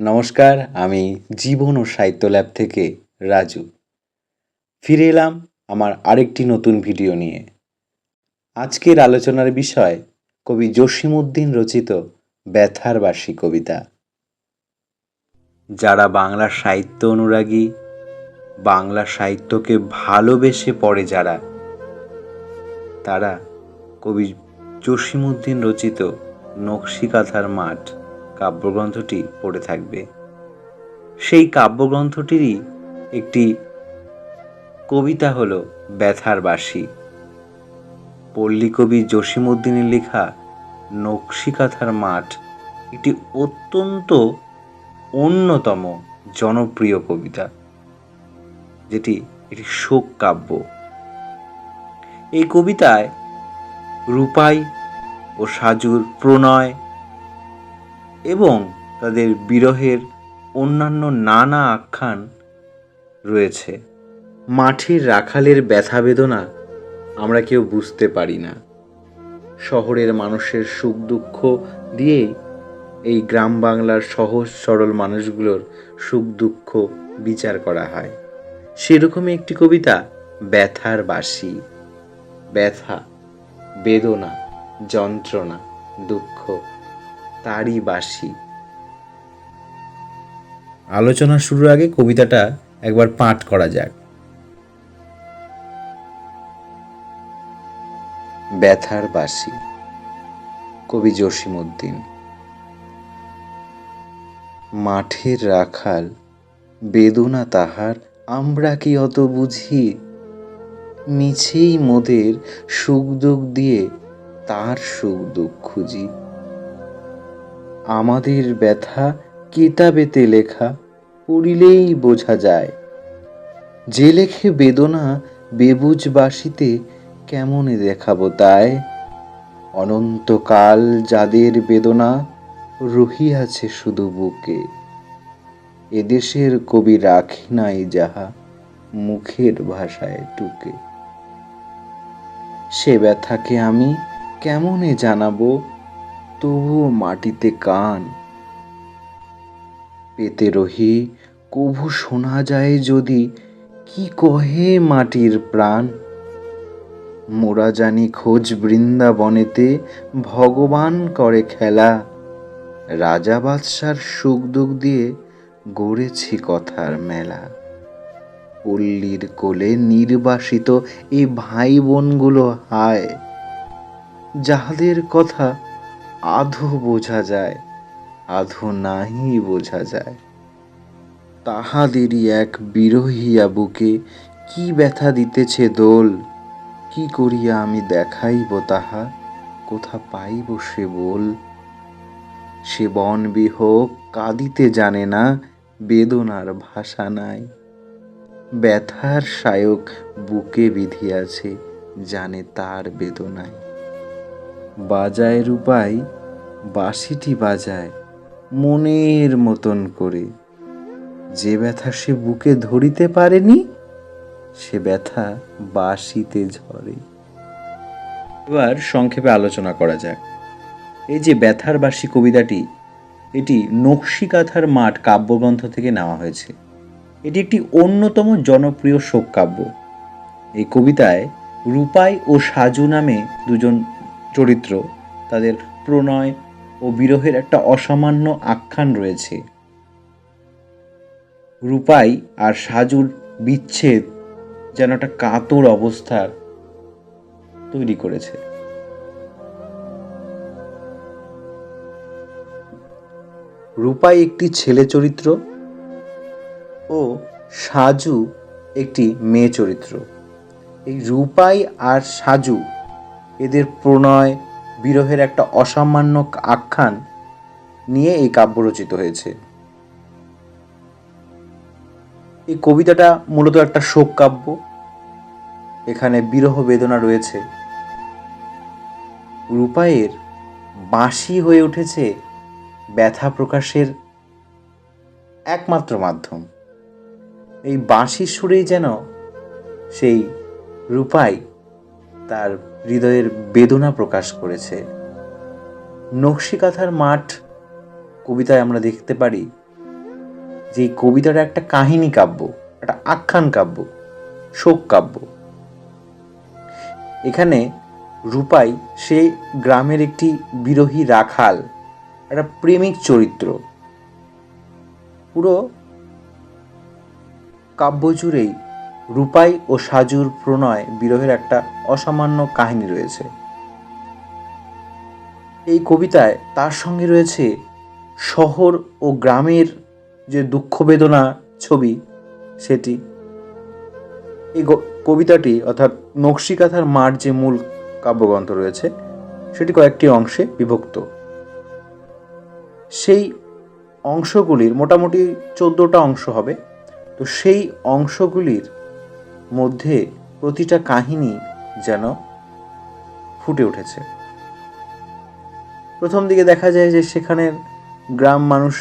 নমস্কার, আমি জীবন ও সাহিত্য ল্যাব থেকে রাজু। ফিরে এলাম আমার আরেকটি নতুন ভিডিও নিয়ে। আজকের আলোচনার বিষয়, কবি জসিমউদ্দিন রচিত ব্যথার বাসী কবিতা। যারা বাংলা সাহিত্য অনুরাগী, বাংলা সাহিত্যকে ভালোবেসে পড়ে যারা, তারা কবি জসিমউদ্দিন রচিত নকশিকাথার মাঠ। কাব্যগ্রন্থটি পড়ে থাকবে। সেই কাব্যগ্রন্থটিরই একটি কবিতা হল ব্যথার বাসী পল্লী কবি জসিমউদ্দিনের লেখা নকশিকাথার মাঠ একটি অত্যন্ত অন্যতম জনপ্রিয় কবিতা, যেটি একটি শোক কাব্য। এই কবিতায় রূপাই ও সাজুর প্রণয় এবং তাদের বিরহের অন্যান্য নানা আখ্যান রয়েছে। মাঠের রাখালের ব্যথা বেদনা আমরা কেউ বুঝতে পারি না। শহরের মানুষের সুখ দুঃখ দিয়েই এই গ্রাম বাংলার সহজ সরল মানুষগুলোর সুখ দুঃখ বিচার করা হয়। সেরকমই একটি কবিতা, ব্যথার বাসি। ব্যথা, বেদনা, যন্ত্রণা, দুঃখ। তারই বাসি আলোচনা শুরুর আগে কবিতাটা একবার পাঠ করা যাক। ব্যথার বাসি কবি জসিমউদ্দিন। মাঠের রাখাল বেদনা তাহার আমরা কি অত বুঝি? মিছেই মোদের সুখ দুঃখ দিয়ে তার সুখ দুঃখ খুঁজি। আমাদের ব্যথা কেতাবেতে লেখা পড়িলেই বোঝা যায়। যে লেখে বেদনা বেবুজ বাসিতে কেমনে দেখাবো তাই? অনন্তকাল যাদের বেদনা রহিয়াছে শুধু বুকে এদেশের কবি রাখি নাই যাহা মুখের ভাষায় টুকে। সে ব্যথাকে আমি কেমনে জানাব তবুও মাটিতে কান। পেতে রহি, কভু শোনা যায় যদি, কি কহে মাটির প্রাণ? মোরা জানি খোঁজ বৃন্দাবনেতে, ভগবান করে খেলা। রাজা বাদশার সুখ দুঃখ দিয়ে গড়েছি কথার মেলা। পল্লীর কোলে নির্বাসিত এই ভাই বোনগুলো হায়। যাহাদের কথা আধো বোঝা যায়, আধো নাহি বোঝা যায়। তাহাদেরই এক বিরহিয়া বুকে কি ব্যথা দিতেছে দোল? কি করিয়া আমি দেখাইব তাহা? কোথা পাইব সে বল? সে বন বিহোক কাঁদিতে জানে না, বেদনার ভাষা নাই। ব্যথার সায়ক বুকে বিধিয়াছে, জানে তার বেদনায়। বাজায় রূপাই বাঁশিটি বাজায় মনের মতন করে। যে ব্যথা সে বুকে ধরিতে পারেনি, সে ব্যথা বাঁশিতে ঝরে। এবার সংক্ষেপে আলোচনা করা যাক। এই যে ব্যথার বাসী কবিতাটি, এটি নকশি নকশিকাথার মাঠ কাব্যগ্রন্থ থেকে নেওয়া হয়েছে। এটি একটি অন্যতম জনপ্রিয় শোক কাব্য এই কবিতায় রূপাই ও সাজু নামে দুজন চরিত্র, তাদের প্রণয় ও বিরহের একটা অসামান্য আখ্যান রয়েছে। রূপাই আর সাজুর বিচ্ছেদ যেন একটা কাতর অবস্থার তৈরি করেছে। রূপাই একটি ছেলে চরিত্র ও সাজু একটি মেয়ে চরিত্র। এই রূপাই আর সাজু এদের প্রণয়, বিরহের একটা অসামান্য আখ্যান নিয়ে এই কাব্য রচিত হয়েছে। এই কবিতাটা মূলত একটা শোক কাব্য। এখানে বিরহ বেদনা রয়েছে। রূপায়ের বাঁশি হয়ে উঠেছে ব্যথা প্রকাশের একমাত্র মাধ্যম। এই বাঁশির সুরেই যেন সেই রূপাই তার হৃদয়ের বেদনা প্রকাশ করেছে। নকশিকাথার মাঠ কবিতায় আমরা দেখতে পারি যে এই কবিতাটা একটা কাহিনী কাব্য, একটা আখ্যান কাব্য, শোক কাব্য। এখানে রূপাই সে গ্রামের একটি বিরোহী রাখাল, একটা প্রেমিক চরিত্র। পুরো কাব্য জুড়েই রূপাই ও সাজুর প্রণয় বিরহের একটা অসামান্য কাহিনী রয়েছে। এই কবিতায় তার সঙ্গে রয়েছে শহর ও গ্রামের যে দুঃখ বেদনা ছবি, সেটি। এই কবিতাটি অর্থাৎ নকশিকাথার মার যে মূল কাব্যগ্রন্থ রয়েছে, সেটি কয়েকটি অংশে বিভক্ত। সেই অংশগুলির মোটামুটি চোদ্দোটা অংশ হবে। তো সেই অংশগুলির মধ্যে প্রতিটা কাহিনী যেন ফুটে উঠেছে। প্রথম দিকে দেখা যায় যে সেখানের গ্রাম মানুষ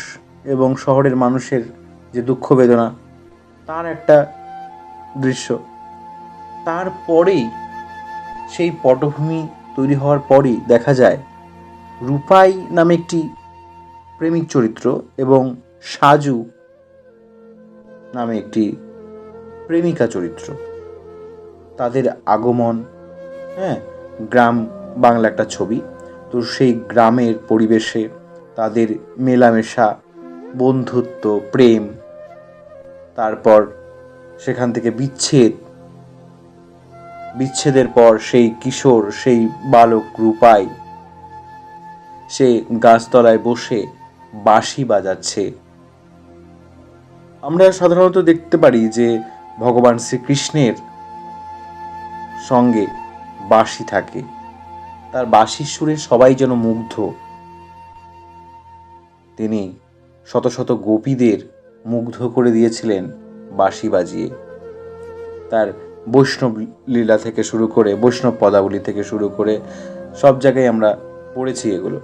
এবং শহরের মানুষের যে দুঃখ বেদনা, তার একটা দৃশ্য। তারপরেই সেই পটভূমি তৈরি হওয়ার পরই দেখা যায় রূপাই নামে একটি প্রেমিক চরিত্র এবং সাজু নামে একটি প্রেমিকা চরিত্র। তাদের আগমন হ্যাঁ গ্রাম বাংলা একটা ছবি। তো সেই গ্রামের পরিবেশে তাদের মেলামেশা, বন্ধুত্ব, প্রেম, তারপর সেখান থেকে বিচ্ছেদ। বিচ্ছেদের পর সেই কিশোর, সেই বালক রূপাই, সে গাছতলায় বসে বাঁশি বাজাচ্ছে। আমরা সাধারণত দেখতে পারি যে ভগবান শ্রীকৃষ্ণের সঙ্গে বাঁশি থাকে। তার বাঁশির সুরে সবাই যেন মুগ্ধ। তিনি শত শত গোপীদের মুগ্ধ করে দিয়েছিলেন বাঁশি বাজিয়ে। তার বৈষ্ণব লীলা থেকে শুরু করে, বৈষ্ণব পদাবলী থেকে শুরু করে সব জায়গায় আমরা পড়েছি এগুলো।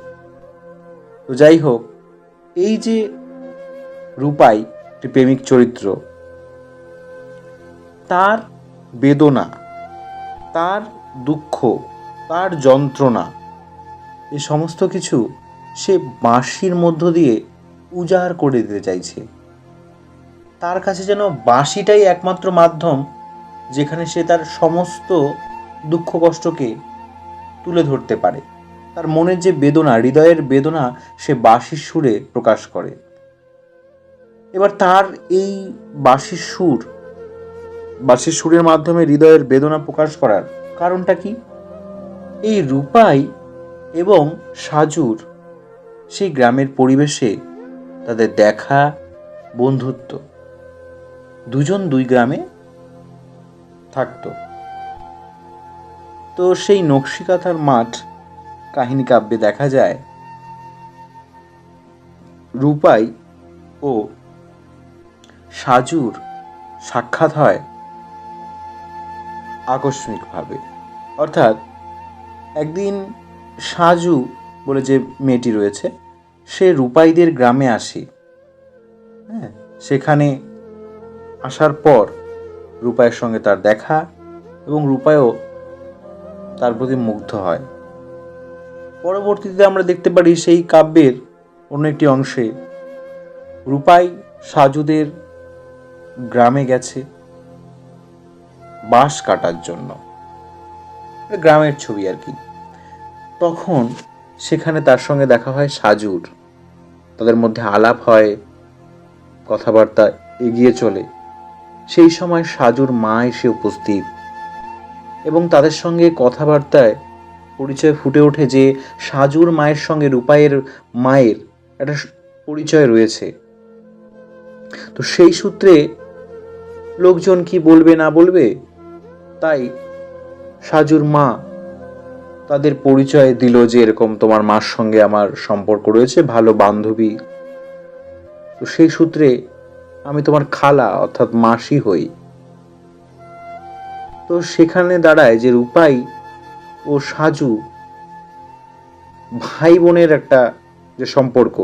তো যাই হোক, এই যে রূপাই, একটি প্রেমিক চরিত্র তার বেদনা, তার দুঃখ, তার যন্ত্রণা, এ সমস্ত কিছু সে বাঁশির মধ্য দিয়ে উজাড় করে দিতে চাইছে। তার কাছে যেন বাঁশিটাই একমাত্র মাধ্যম যেখানে সে তার সমস্ত দুঃখ কষ্টকে তুলে ধরতে পারে। তার মনের যে বেদনা, হৃদয়ের বেদনা সে বাঁশির সুরে প্রকাশ করে। এবার তার এই বাঁশির সুর বাঁশির সুরের মাধ্যমে হৃদয়ের বেদনা প্রকাশ করার কারণটা কি? এই রূপাই এবং সাজুর সেই গ্রামের পরিবেশে তাদের দেখা, বন্ধুত্ব দুজন দুই গ্রামে থাকতো। তো সেই নকশিকাথার মাঠ কাহিনী কাব্যে দেখা যায়, রূপাই ও সাজুর সাক্ষাৎ হয় আকস্মিকভাবে। অর্থাৎ একদিন সাজু বলে যে মেয়েটি রয়েছে, সে রূপাইদের গ্রামে আসে। হ্যাঁ সেখানে আসার পর রূপাইয়ের সঙ্গে তার দেখা এবং রূপায়ও তার প্রতি মুগ্ধ হয়। পরবর্তীতে আমরা দেখতে পারি সেই কাব্যের অন্য একটি অংশে রূপাই সাজুদের গ্রামে গেছে। বাঁশ কাটার জন্য। গ্রামের ছবি আর কি। তখন সেখানে তার সঙ্গে দেখা হয় সাজুর। তাদের মধ্যে আলাপ হয়, কথাবার্তা এগিয়ে চলে। সেই সময় সাজুর মা এসে উপস্থিত এবং তাদের সঙ্গে কথাবার্তায় পরিচয় ফুটে ওঠে যে সাজুর মায়ের সঙ্গে রূপায়ের মায়ের একটা পরিচয় রয়েছে। তো সেই সূত্রে লোকজন কি বলবে না বলবে সাজুর মা তাদের পরিচয় দিল যে এরকম তোমার মার সঙ্গে আমার সম্পর্ক রয়েছে, ভালো বান্ধবী। তো সেই সূত্রে আমি তোমার খালা অর্থাৎ মাসি হই। তো সেখানে দাঁড়ায় যে রূপাই ও সাজু ভাই বোনের একটা যে সম্পর্ক,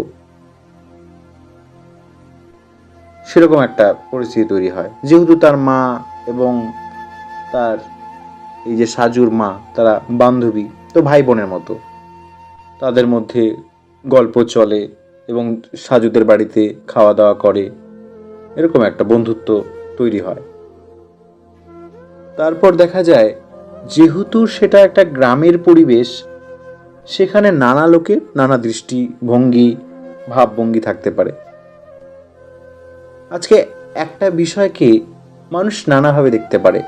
সেরকম একটা পরিস্থিতি তৈরি হয়। যেহেতু তার মা এবং তার এই যে সাজুর মা, তারা বান্ধবী, তো ভাই বোনের মতো। তাদের মধ্যে গল্প চলে এবং সাজুদের বাড়িতে খাওয়া দাওয়া করে। এরকম একটা বন্ধুত্ব তৈরি হয়। তারপর দেখা যায়, যেহেতু সেটা একটা গ্রামের পরিবেশ, সেখানে নানা লোকের নানা দৃষ্টি দৃষ্টিভঙ্গি, ভাবভঙ্গি থাকতে পারে। আজকে একটা বিষয়কে মানুষ নানাভাবে দেখতে পারে।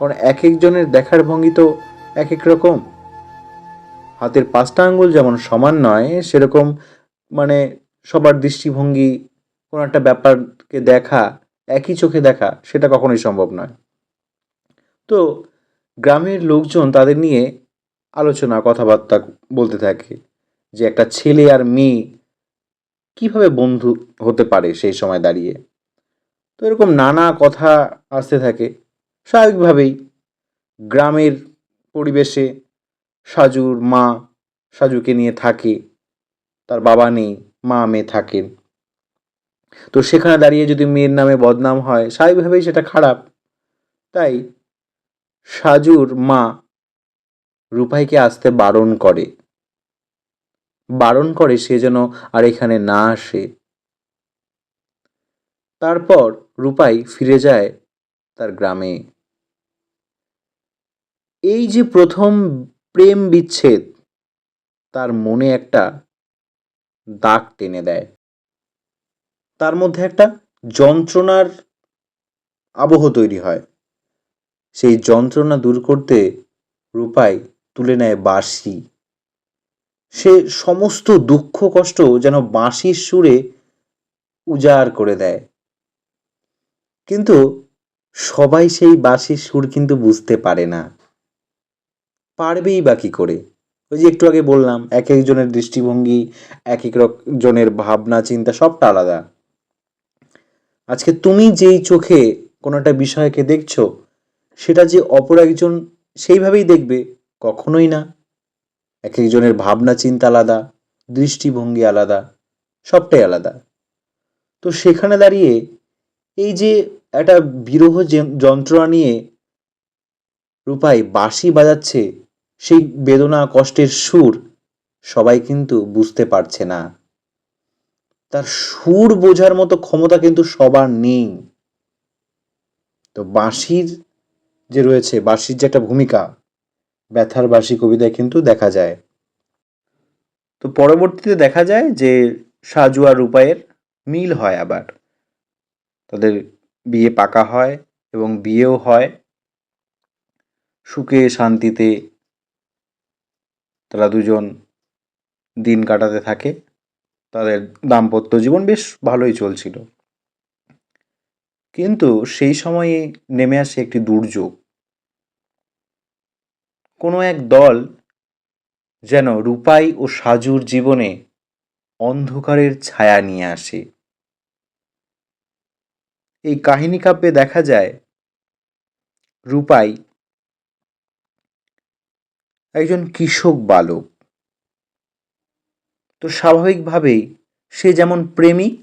কারণ এক একজনের দেখার ভঙ্গি তো এক এক রকম। হাতের পাঁচটা আঙ্গুল যেমন সমান নয়, সেরকম মানে সবার দৃষ্টিভঙ্গি কোনো একটা ব্যাপারকে দেখা, একই চোখে দেখা, সেটা কখনোই সম্ভব নয়। তো গ্রামের লোকজন তাদের নিয়ে আলোচনা, কথাবার্তা বলতে থাকে যে একটা ছেলে আর মেয়ে কীভাবে বন্ধু হতে পারে সেই সময় দাঁড়িয়ে। তো এরকম নানা কথা আসতে থাকে। স্বাভাবিকভাবেই গ্রামের পরিবেশে সাজুর মা সাজুকে নিয়ে থাকে, তার বাবা নেই, মা মেয়ে থাকেন। তো সেখানে দাঁড়িয়ে যদি মেয়ের নামে বদনাম হয়, স্বাভাবিকভাবেই সেটা খারাপ। তাই সাজুর মা রূপাইকে আসতে বারণ করে। বারণ করে সে যেন আর এখানে না আসে। তারপর রূপাই ফিরে যায় তার গ্রামে। এই যে প্রথম প্রেম বিচ্ছেদ, তার মনে একটা দাগ টেনে দেয়। তার মধ্যে একটা যন্ত্রণার আবহ তৈরি হয়। সেই যন্ত্রণা দূর করতে রূপাই তুলে নেয় বাঁশি। সে সমস্ত দুঃখ কষ্ট যেন বাঁশির সুরে উজাড় করে দেয়। কিন্তু সবাই সেই বাঁশির সুর কিন্তু বুঝতে পারে না। পারবেই বা কি করে? ওই যে একটু আগে বললাম, এক একজনের দৃষ্টিভঙ্গি, এক এক জনের ভাবনা, চিন্তা, সবটা আলাদা। আজকে তুমি যেই চোখে কোনো একটা বিষয়কে দেখছ, সেটা যে অপর একজন সেইভাবেই দেখবে, কখনোই না। এক একজনের ভাবনা, চিন্তা আলাদা, দৃষ্টিভঙ্গি আলাদা, সবটাই আলাদা। তো সেখানে দাঁড়িয়ে এই যে একটা বিরহ যন্ত্রণা নিয়ে রূপাই বাঁশি বাজাচ্ছে, সেই বেদনা, কষ্টের সুর সবাই কিন্তু বুঝতে পারছে না। তার সুর বোঝার মতো ক্ষমতা কিন্তু সবার নেই। তো বাঁশির যে রয়েছে, বাঁশির যে একটা ভূমিকা, ব্যথার বাঁশি কবিতায় কিন্তু দেখা যায়। তো পরবর্তীতে দেখা যায় যে সাজু আর রূপায়ের মিল হয় আবার। তাদের বিয়ে পাকা হয় এবং বিয়েও হয়। সুখে, শান্তিতে তারা দুজন দিন কাটাতে থাকে। তাদের দাম্পত্য জীবন বেশ ভালোই চলছিল। কিন্তু সেই সময়ে নেমে আসে একটি দুর্যোগ। কোনো এক দল যেন রূপাই ও সাজুর জীবনে অন্ধকারের ছায়া নিয়ে আসে। এই কাহিনী কাব্যে দেখা যায় রূপাই একজন কৃষক বালক। তো স্বাভাবিকভাবেই সে যেমন প্রেমিক,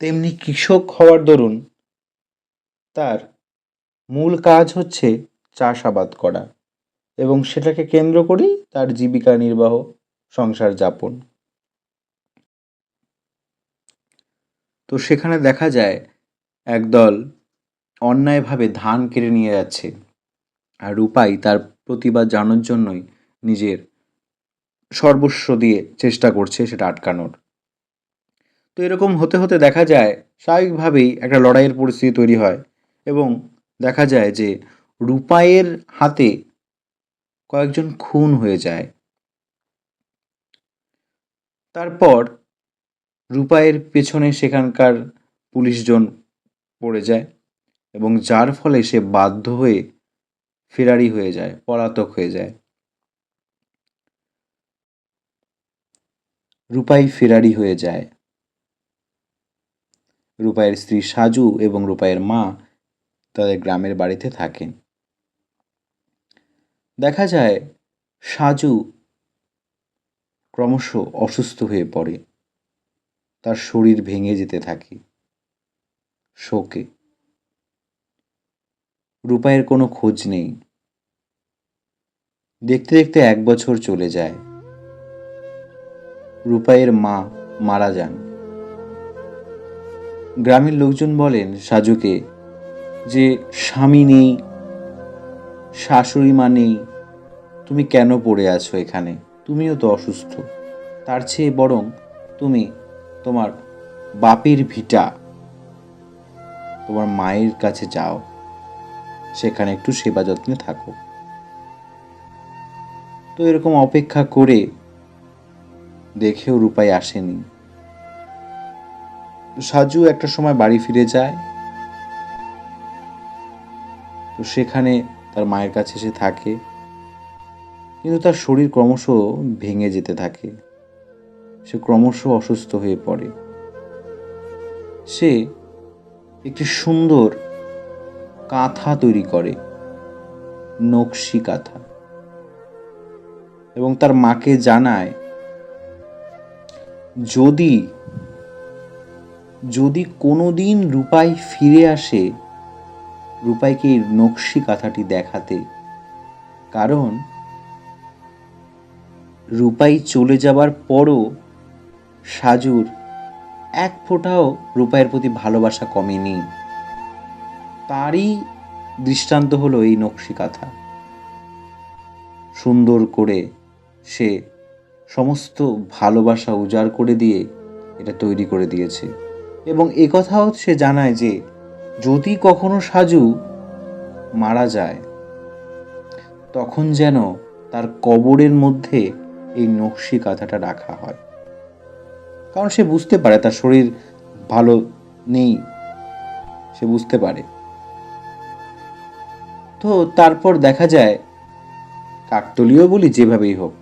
তেমনি কৃষক হওয়ার দরুন তার মূল কাজ হচ্ছে চাষাবাদ করা এবং সেটাকে কেন্দ্র করেই তার জীবিকা নির্বাহ, সংসার যাপন। তো সেখানে দেখা যায় একদল অন্যায়ভাবে ধান কেড়ে নিয়ে যাচ্ছে আর রূপাই তার প্রতিবাদ জানানোর জন্যই নিজের সর্বস্ব দিয়ে চেষ্টা করছে সেটা আটকানোর। তো এরকম হতে হতে দেখা যায়, স্বাভাবিকভাবেই একটা লড়াইয়ের পরিস্থিতি তৈরি হয় এবং দেখা যায় যে রূপাইয়ের হাতে কয়েকজন খুন হয়ে যায়। তারপর রূপাইয়ের পেছনে সেখানকার পুলিশজন পড়ে যায় এবং যার ফলে সে বাধ্য হয়ে ফেরারি হয়ে যায়, পলাতক হয়ে যায়। রূপাই ফেরারি হয়ে যায়। রূপাইয়ের স্ত্রী সাজু এবং রূপাইয়ের মা তাদের গ্রামের বাড়িতে থাকেন। দেখা যায় সাজু ক্রমশ অসুস্থ হয়ে পড়ে। তার শরীর ভেঙে যেতে থাকে। শোকে। রূপাইয়ের কোনো খোঁজ নেই। দেখতে দেখতে এক বছর চলে যায়। রূপাইয়ের মা মারা যান। গ্রামের লোকজন বলেন সাজুকে যে, স্বামী নেই, শাশুড়ি মা নেই, তুমি কেন পড়ে আছো এখানে? তুমিও তো অসুস্থ। তার চেয়ে বরং তুমি তোমার বাপের ভিটা। তোমার মায়ের কাছে যাও। সেখানে একটু সেবা যত্নে থাকো। তো এরকম অপেক্ষা করে দেখেও রূপাই আসেনি। সাজু একটা সময় বাড়ি ফিরে যায়। তো সেখানে তার মায়ের কাছে সে থাকে। কিন্তু তার শরীর ক্রমশ ভেঙে যেতে থাকে। সে ক্রমশ অসুস্থ হয়ে পড়ে। সে একটি সুন্দর কাঁথা তৈরি করে, নকশি কাঁথা। এবং তার মাকে জানায়, যদি যদি কোনোদিন রূপাই ফিরে আসে, রূপাইকে এই নকশি কাঁথাটি দেখাতে, কারণ রূপাই চলে যাবার পরও সাজুর এক ফোঁটাও রূপাইয়ের প্রতি ভালোবাসা কমেনি। তারই দৃষ্টান্ত হলো এই নকশি কাঁথা সুন্দর করে সে সমস্ত ভালোবাসা উজাড় করে দিয়ে এটা তৈরি করে দিয়েছে। এবং কথাও সে জানায় যে, যদি কখনো সাজু মারা যায়, তখন যেন তার কবরের মধ্যে এই নকশি কাঁথাটা রাখা হয়। কারণ সে বুঝতে পারে তার শরীর ভালো নেই, সে বুঝতে পারে। তো তারপর দেখা যায়, কাকতলীয় বলি যেভাবেই হোক,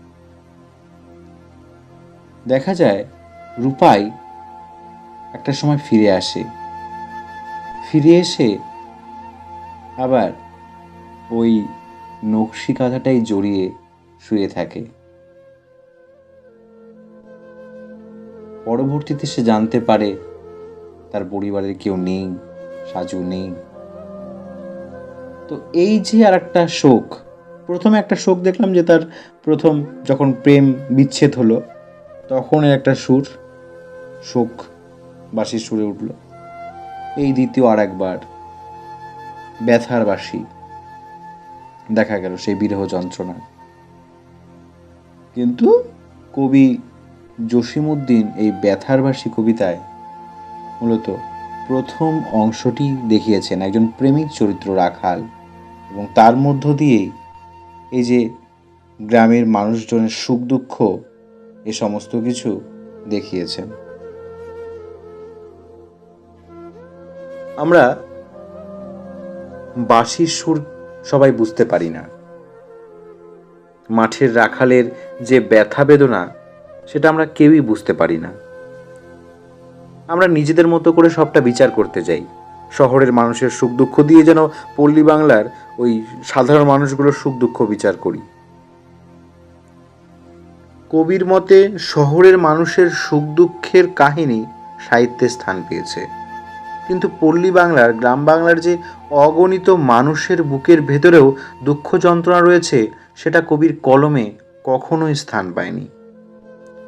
দেখা যায় রূপাই একটা সময় ফিরে আসে। ফিরে এসে আবার ওই নকশি কাঁথাটাই জড়িয়ে শুয়ে থাকে। পরবর্তীতে সে জানতে পারে তার পরিবারের কেউ নেই, সাজু নেই। তো এই যে আর একটা শোক, প্রথমে একটা শোক দেখলাম যে তার প্রথম যখন প্রেম বিচ্ছেদ হলো তখন একটা সুর, শোক বাসি সুরে উঠল। এই দ্বিতীয় আর একবার, ব্যথার বাসি দেখা গেল সেই বিরহ যন্ত্রণা কিন্তু কবি জসিমুদ্দিন এই ব্যথারবাসী কবিতায় মূলত প্রথম অংশটি দেখিয়েছেন একজন প্রেমিক চরিত্র রাখাল এবং তার মধ্য দিয়েই এই যে গ্রামের মানুষজনের সুখ দুঃখ, এ সমস্ত কিছু দেখিয়েছেন। আমরা বাঁশির সুর সবাই বুঝতে পারি না। মাঠের রাখালের যে ব্যথা বেদনা সেটা আমরা কেউই বুঝতে পারি না। আমরা নিজেদের মতো করে সবটা বিচার করতে যাই। শহরের মানুষের সুখ দুঃখ দিয়ে যেন পল্লী বাংলার ওই সাধারণ মানুষগুলোর সুখ দুঃখ বিচার করি। কবির মতে শহরের মানুষের সুখ দুঃখের কাহিনী সাহিত্যে স্থান পেয়েছে। কিন্তু পল্লী বাংলার, গ্রাম বাংলার যে অগণিত মানুষের বুকের ভেতরেও দুঃখ যন্ত্রণা রয়েছে, সেটা কবির কলমে কখনোই স্থান পায়নি।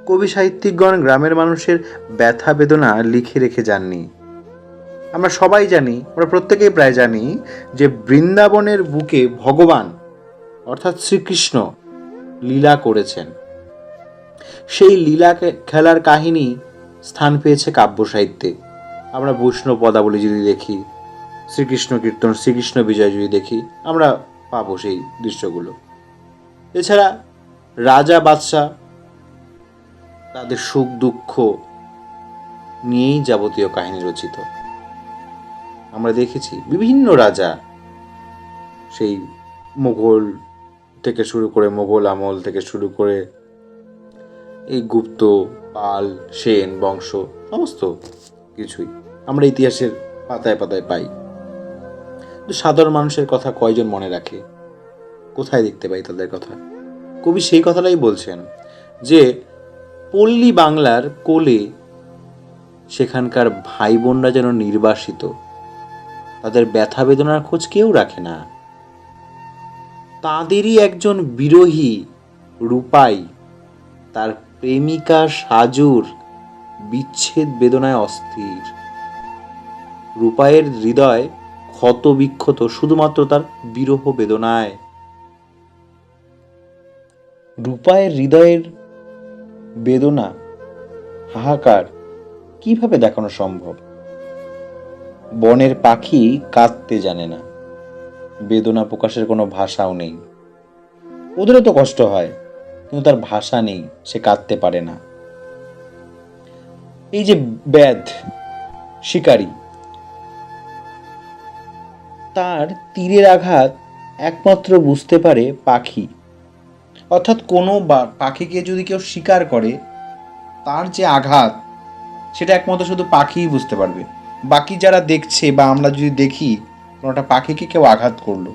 কবি সাহিত্যিকগণ গ্রামের মানুষের ব্যথা বেদনা লিখে রেখে যাননি। আমরা সবাই জানি, আমরা প্রত্যেকেই প্রায় জানি যে বৃন্দাবনের বুকে ভগবান, অর্থাৎ শ্রীকৃষ্ণ, লীলা করেছেন। সেই লীলা খেলার কাহিনী স্থান পেয়েছে কাব্য সাহিত্যে। আমরা বৈষ্ণব পদাবলী যদি দেখি, শ্রীকৃষ্ণ কীর্তন, শ্রীকৃষ্ণ বিজয় যদি দেখি, আমরা পাবো সেই দৃশ্যগুলো। এছাড়া রাজা বাদশাহ তাদের সুখ দুঃখ নিয়েই যাবতীয় কাহিনী রচিত। আমরা দেখেছি বিভিন্ন রাজা সেই মোগল থেকে শুরু করে মোগল আমল থেকে শুরু করে এই গুপ্ত, পাল, সেন, বংশ, সমস্ত কিছুই আমরা ইতিহাসের পাতায় পাতায় পাই। সাধারণ মানুষের কথা কয়জন মনে রাখে? কোথায় দেখতে পাই তাদের কথা? কবি সেই কথাটাই বলছেন যে পল্লী বাংলার কোলে সেখানকার ভাই বোনরা যেন নির্বাসিত, তাদের ব্যথা বেদনার খোঁজ কেউ রাখে না। তাদেরই একজন বিরোহী রূপাই, তার প্রেমিকা সাজুর বিচ্ছেদ বেদনায় অস্থির। রূপায়ের হৃদয় ক্ষত বিক্ষত শুধুমাত্র তার বিরহ বেদনায়। রূপায়ের হৃদয়ের বেদনা, হাহাকার, কীভাবে দেখানো সম্ভব? বনের পাখি কাঁদতে জানে না। বেদনা প্রকাশের কোনো ভাষাও নেই। ওদেরও তো কষ্ট হয়, কিন্তু তার ভাষা নেই, সে কাঁদতে পারে না। এই যে ব্যাধ, শিকারী, তার তীরের আঘাত একমাত্র বুঝতে পারে পাখি। অর্থাৎ কোনো পাখিকে যদি কেউ শিকার করে, তার যে আঘাত, সেটা একমাত্র শুধু পাখিই বুঝতে পারবে। বাকি যারা দেখছে বা আমরা যদি দেখি কোনো একটা পাখিকে কেউ আঘাত করল,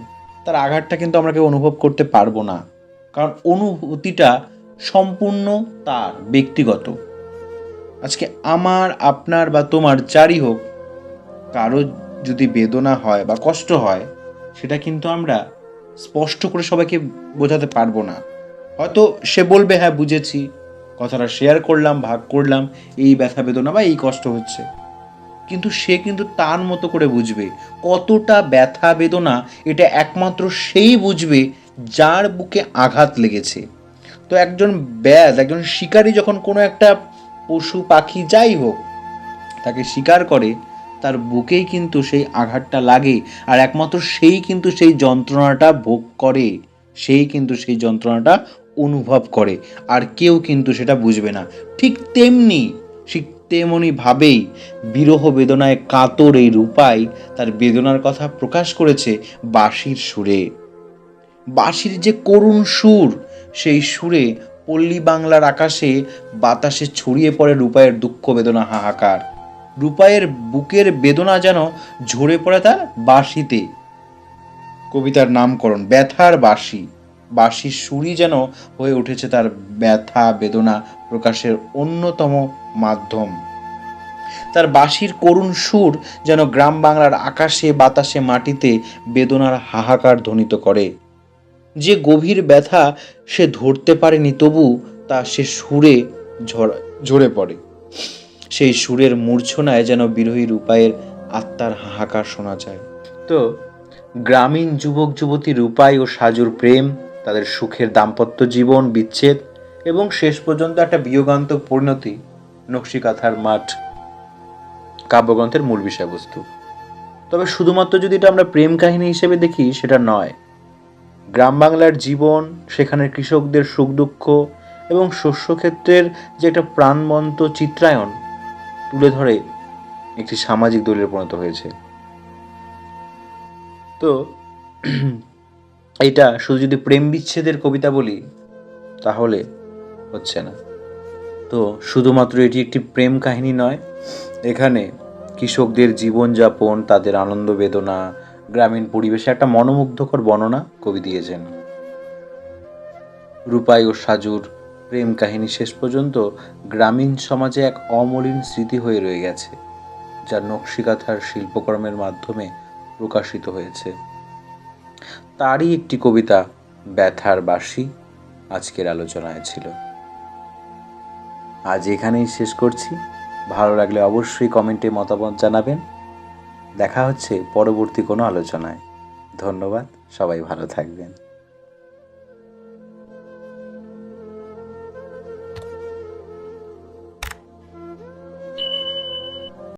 তার আঘাতটা কিন্তু আমরা কেউ অনুভব করতে পারব না। কারণ অনুভূতিটা সম্পূর্ণ তার, ব্যক্তিগত। আজকে আমার, আপনার বা তোমার, যারই হোক, কারও যদি বেদনা হয় বা কষ্ট হয়, সেটা কিন্তু আমরা স্পষ্ট করে সবাইকে বোঝাতে পারব না। হয়তো সে বলবে হ্যাঁ বুঝেছি। কথাটা শেয়ার করলাম, ভাগ করলাম, এই ব্যথা বেদনা বা এই কষ্ট হচ্ছে। কিন্তু সে কিন্তু তার মতো করে বুঝবে। কতটা ব্যথা বেদনা, এটা একমাত্র সেই বুঝবে যার বুকে আঘাত লেগেছে। তো একজন ব্যাধ, একজন শিকারী যখন কোনো একটা পশু, পাখি যাই হোক, তাকে শিকার করে, তার বুকেই কিন্তু সেই আঘাতটা লাগে। আর একমাত্র সেই কিন্তু সেই যন্ত্রণাটা ভোগ করে। সেই কিন্তু সেই যন্ত্রণাটা অনুভব করে, আর কেউ কিন্তু সেটা বুঝবে না। ঠিক তেমনি ঠিক তেমনি ভাবেই বিরহ বেদনায় কাতর এই রূপাই তার বেদনার কথা প্রকাশ করেছে বাঁশির সুরে। বাঁশির যে করুণ সুর, সেই সুরে পল্লী বাংলার আকাশে বাতাসে ছড়িয়ে পড়ে রূপায়ের দুঃখ বেদনা হাহাকার। রূপায়ের বুকের বেদনা যেন ঝরে পড়ে তার বাঁশিতে। কবিতার নামকরণ, ব্যথার বাঁশি। বাঁশির সুরই যেন হয়ে উঠেছে তার ব্যথা, বেদনা প্রকাশের অন্যতম মাধ্যম। তার বাঁশির করুণ সুর যেন গ্রাম বাংলার আকাশে, বাতাসে, মাটিতে বেদনার হাহাকার ধ্বনিত করে। যে গভীর ব্যথা সে ধরতে পারেনি তবু তা সে সুরে ঝরা পড়ে। সেই সুরের মূর্ছনায় যেন বিরোহী রূপায়ের আত্মার হাহাকার শোনা যায়। তো, গ্রামীণ যুবক যুবতী রূপাই ও সাজুর প্রেম তাদের সুখের দাম্পত্য জীবন, বিচ্ছেদ এবং শেষ পর্যন্ত একটা বিয়োগান্তক পরিণতি, নকশিকাথার মাঠ, কাব্যগ্রন্থের মূল বিষয়বস্তু। তবে শুধুমাত্র যদি এটা আমরা প্রেম কাহিনী হিসেবে দেখি, সেটা নয়। গ্রাম বাংলার জীবন, সেখানের কৃষকদের সুখ দুঃখ এবং শস্যক্ষেত্রের যে একটা প্রাণবন্ত চিত্রায়ন, তুলে ধরে একটি সামাজিক দলের পরিণত হয়েছে। তো এটা শুধু যদি প্রেম বিচ্ছেদের কবিতা বলি, তাহলে হচ্ছে না। তো শুধুমাত্র এটি একটি প্রেম কাহিনী নয়, এখানে কৃষকদের জীবনযাপন, তাদের আনন্দ বেদনা, গ্রামীণ পরিবেশে একটা মনোমুগ্ধকর বর্ণনা কবি দিয়েছেন। রূপাই ও সাজুর প্রেম কাহিনী শেষ পর্যন্ত গ্রামীণ সমাজে এক অমলিন স্মৃতি হয়ে রয়ে গেছে, যা নকশিকাথার শিল্পকর্মের মাধ্যমে প্রকাশিত হয়েছে। তারই একটি কবিতা ব্যথার বাসি আজকের আলোচনায় ছিল। আজ এখানেই শেষ করছি। ভালো লাগলে অবশ্যই কমেন্টে মতামত জানাবেন। দেখা হচ্ছে পরবর্তী কোনো আলোচনায়। ধন্যবাদ, সবাই ভালো থাকবেন।